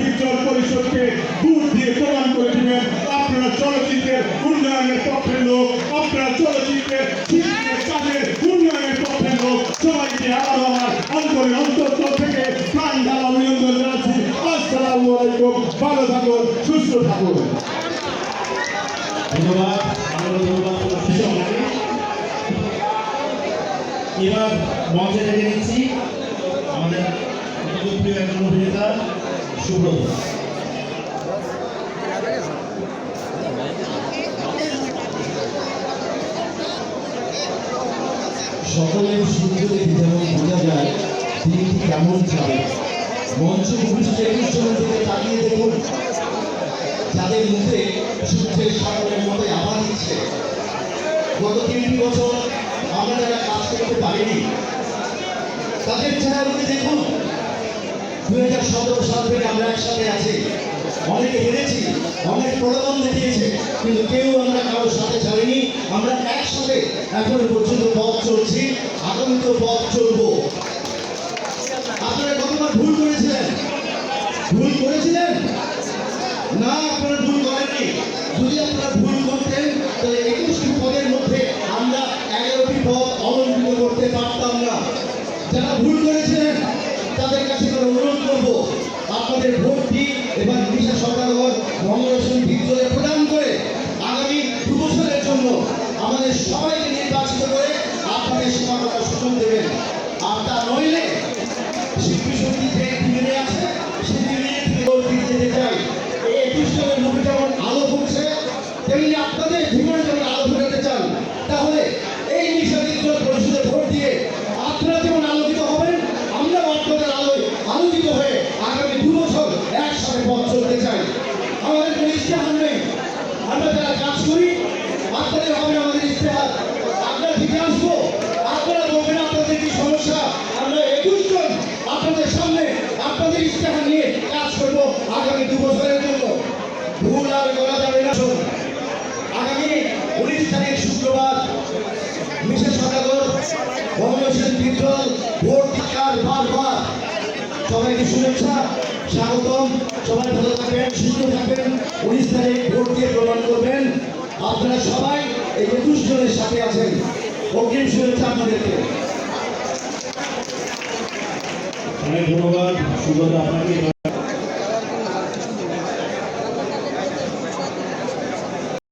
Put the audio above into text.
বিজ্ঞান পরিষদকে দূর দিয়ে প্রমাণ করে দিবেন, আপনারা চলচ্চিত্রের উন্নয়নের পক্ষের লোক, আপনারা চলচ্চিত্রের শিল্পের উন্নয়নের পক্ষের লোক। সবাইকে আবার আমার অন্তরের অন্তর থেকে প্রাণ ঢালা অভিনন্দন জানাচ্ছি। আসসালামু আলাইকুম, ভালো থাকুন, সুস্থ থাকুন। এবার মঞ্চে ডেকে নিচ্ছি সুব্রত সকলের সূর্য যেমন বোঝা যায় দিনটি কেমন যাবে। মঞ্চ উপস্থিত একুশ জন থেকে তাকিয়ে দেখুন, যাদের মুখে সূর্যের সাগরের মতো আবার দিচ্ছে। গত তিনটি বছর আমরা যারা কাজ করতে পারিনি, তাদের চেহারাগুলি দেখুন। দুই হাজার সতেরো সাল থেকে আমরা একসাথে আছি। অনেকে হেরেছি, অনেক প্রলোভন দেখিয়েছে কেউ আমরা কারোর সাথে ছাড়িনি। আমরা একসাথে এখনও পর্যন্ত পথ চলছি আগামীতেও পথ না, আপনারা ভুল করেননি। যদি আপনারা ভুল করতেন, তাহলে একুশটি পদের আমরা এগারোটি পদ অলঙ্কৃত করতে পারতাম না। যারা ভুল করেছিলেন, তাদের কাছে এবার করব আপনাদের ভোটটি এবার মিশা সরকারগণ মঙ্গলেশ্বরী বিদ্যালয়ে প্রদান করে আগামী দু বছরের জন্য আমাদের সবাইকে আর করা যাবে না। আগামী উনিশ তারিখ শুক্রবার মিশন সদাগর মহানসেন বিদ্রোহ, ভোট টিকার বারবার। সবাইকে শুভেচ্ছা, স্বাগতম। সবাই ভালো থাকবেন, সুস্থ থাকবেন। উনিশ তারিখ ভোট দিয়ে প্রমাণ করবেন। আপনারা সবাই এই একুশ জনের সাথে আছেন। অগ্রিম শুভেচ্ছা আপনাদেরকে। অনেক ধন্যবাদ। সুব্রত আপনাকে।